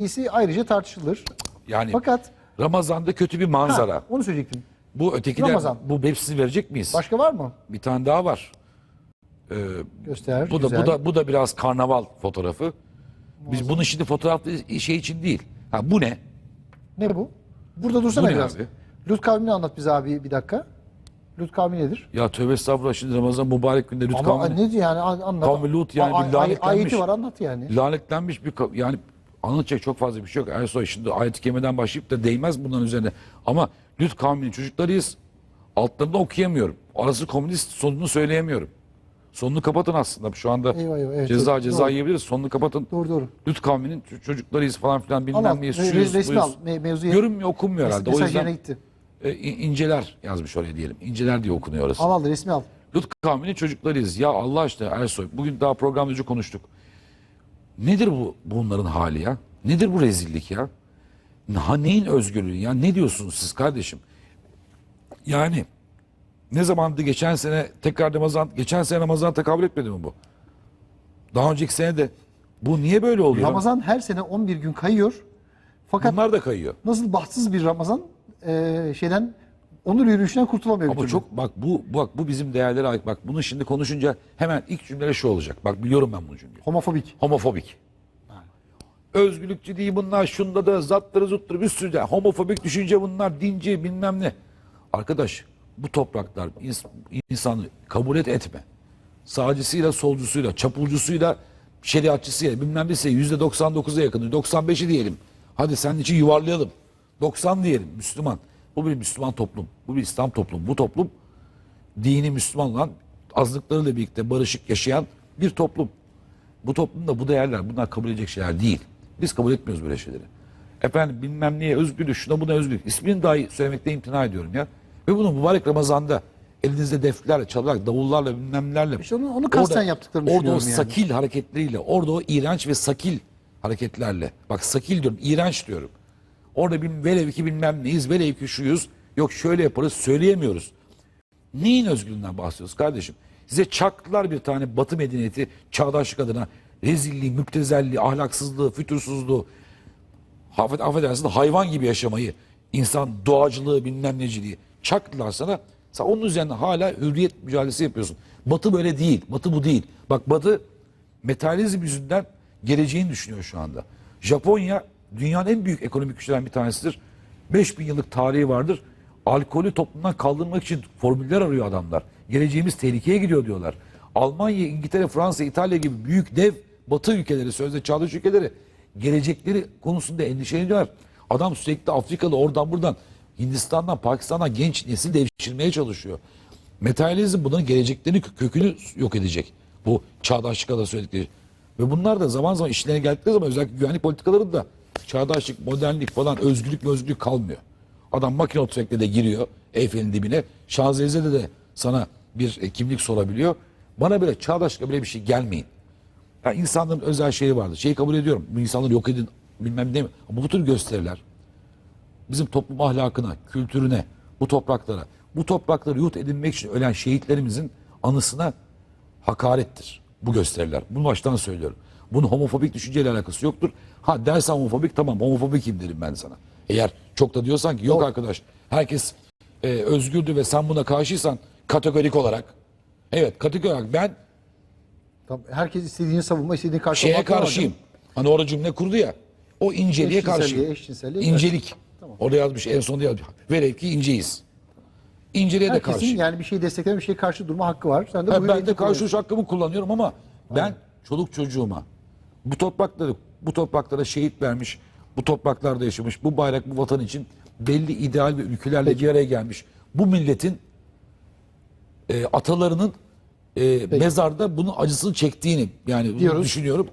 iyisi ayrıca tartışılır. Yani Fakat Ramazan'da kötü bir manzara. ha, onu söyleyecektim. Bu ötekiler Ramazan. bu hepsini verecek miyiz? Başka var mı? Bir tane daha var. Göster. Bu da güzel. bu da bu da biraz karnaval fotoğrafı. Biz bunu şimdi fotoğraf şey için değil. Ha bu ne? Ne bu? Burada dursana Bu ne biraz. abi? Lut kavmini anlat bize abi bir dakika. Lut kavmi nedir? Ya tövbe estağfurullah şimdi Ramazan mübarek günde Lut Ama kavmi ne diyor yani an- anlat. Kavmi Lut yani Ay- bir ay- lanetlenmiş. Ayeti var anlat yani. lanetlenmiş bir kav- yani anlatacak çok fazla bir şey yok. Ersoy şimdi ayet-i kerimeden başlayıp da değmez bunların üzerine. Ama Lut kavminin çocuklarıyız. Altlarında okuyamıyorum. Arası komünist sonunu söyleyemiyorum. Sonunu kapatın aslında. Şu anda Eyvah, eyvah, evet, ceza evet, ceza doğru. yiyebiliriz. Sonunu kapatın. Doğru doğru. Lut kavminin çocuklarıyız falan filan bilmem neyiz. Re- şuyuz, resmi al. Me- mevzuya. Görünmüyor okunmuyor herhalde. O yüzden gitti. e, in- inceler yazmış oraya diyelim. İnceler diye okunuyor orası. Al al resmi al. Lut kavminin çocuklarıyız. Ya Allah aşkına Ersoy. Bugün daha programda konuştuk. Nedir bu bunların hali ya? Nedir bu rezillik ya? Ha, neyin özgürlüğü ya? Ne diyorsunuz siz kardeşim? Yani ne zamandı geçen sene tekrar Ramazan, geçen sene Ramazan tekabül etmedi mi bu? Daha önceki sene de bu niye böyle oluyor? Ramazan her sene 11 gün kayıyor. Fakat Bunlar da kayıyor. nasıl bahtsız bir Ramazan e, şeyden onur yürüyüşünden kurtulamıyor Ama çok bak bu bak bu bizim değerlere ait. Bak bunu şimdi konuşunca hemen ilk cümlede şu olacak. Bak biliyorum ben bu cümleyi. homofobik. Homofobik. Özgürlükçü değil bunlar. Şunda da zattırı zuttur bir sürü de. Homofobik düşünce bunlar. Dinci bilmem ne. Arkadaş bu topraklar ins- insanı kabul et etme. Sağcısıyla solcusuyla çapulcusuyla şeriatçısıyla bilmem neyse yüzde 99'a yakın. 95'i diyelim. Hadi senin için yuvarlayalım. 90 diyelim Müslüman. Bu bir Müslüman toplum. Bu bir İslam toplumu. Bu toplum dini Müslüman olan azınlıklarıyla birlikte barışık yaşayan bir toplum. Bu toplumda bu değerler bunlar kabul edecek şeyler değil. Biz kabul etmiyoruz böyle şeyleri. Efendim bilmem neye özgürlük, şuna buna özgürlük. İsmini dahi söylemekte imtina ediyorum ya. Ve bunu mübarek Ramazan'da elinizde deflerle, çalarak, davullarla, bilmem nelerle. İşte onu- onu kasten yaptıklarını Orada o düşünüyorum yani. sakil hareketleriyle, orada o iğrenç ve sakil hareketlerle. Bak sakil diyorum, iğrenç diyorum. Orada bir velev ki bilmem neyiz, velev ki şuyuz. Yok şöyle yaparız, söyleyemiyoruz. Neyin özgürlüğünden bahsediyoruz kardeşim? Size çaktılar bir tane batı medeniyeti çağdaşlık adına rezilliği, müptezelliği, ahlaksızlığı, fütursuzluğu, affed, affedersin hayvan gibi yaşamayı, insan doğacılığı bilmem neciliği çaktılar sana. Sen onun üzerine hala hürriyet mücadelesi yapıyorsun. Batı böyle değil. Batı bu değil. Bak Batı metalizm yüzünden geleceğini düşünüyor şu anda. Japonya dünyanın en büyük ekonomik güçlerinden bir tanesidir. 5000 yıllık tarihi vardır. Alkolü toplumdan kaldırmak için formüller arıyor adamlar. Geleceğimiz tehlikeye gidiyor diyorlar. Almanya, İngiltere, Fransa, İtalya gibi büyük dev batı ülkeleri, sözde çağdaş ülkeleri gelecekleri konusunda endişeleniyorlar. Adam sürekli Afrika'da oradan buradan Hindistan'dan, Pakistan'dan genç nesil devşirmeye çalışıyor. Materyalizm bunların geleceklerini kö- kökünü yok edecek. Bu çağdaşlık adına söyledikleri. Ve bunlar da zaman zaman işlerine geldikleri zaman özellikle güvenlik politikaları da çağdaşlık, modernlik falan özgürlük özgürlük kalmıyor. Adam makine tüfekle de giriyor Eyfel'in dibine. Şanzelize'de de sana bir e, kimlik sorabiliyor. Bana böyle çağdaşlıkla böyle bir şey gelmeyin. Ya insanların özel şeyi vardır. Şeyi kabul ediyorum. Bu insanları yok edin bilmem ne. Ama bu tür gösteriler bizim toplum ahlakına, kültürüne, bu topraklara, bu toprakları yurt edinmek için ölen şehitlerimizin anısına hakarettir. Bu gösteriler. Bunu baştan söylüyorum. Bunun homofobik düşünceyle alakası yoktur. Ha dersen homofobik tamam homofobikim derim ben sana. Eğer çok da diyorsan ki yok arkadaş herkes e, özgürdür ve sen buna karşıysan kategorik olarak evet kategorik olarak ben Tabii, herkes istediğini savunma, istediğini karşı şeye karşıyım. Hani orada cümle kurdu ya. O inceliğe Eşcinselliğe, karşıyım. eşcinselliğe İncelik. Orada yazmış en sonunda yazmış. Velev ki inceyiz. İnceliğe de Herkesin karşıyım. yani bir şey destekleme, bir şey karşı durma hakkı var. Sen de bu Ha, ben hürriyeti de karşı kullanıyorsun. duruş hakkımı kullanıyorum ama ben çoluk çocuğuma bu toprakları bu topraklara şehit vermiş, bu topraklarda yaşamış, bu bayrak bu vatan için belli ideal ve ülkelerle bir araya gelmiş. Bu milletin e, atalarının e, mezarda bunun acısını çektiğini yani Diyoruz. düşünüyorum.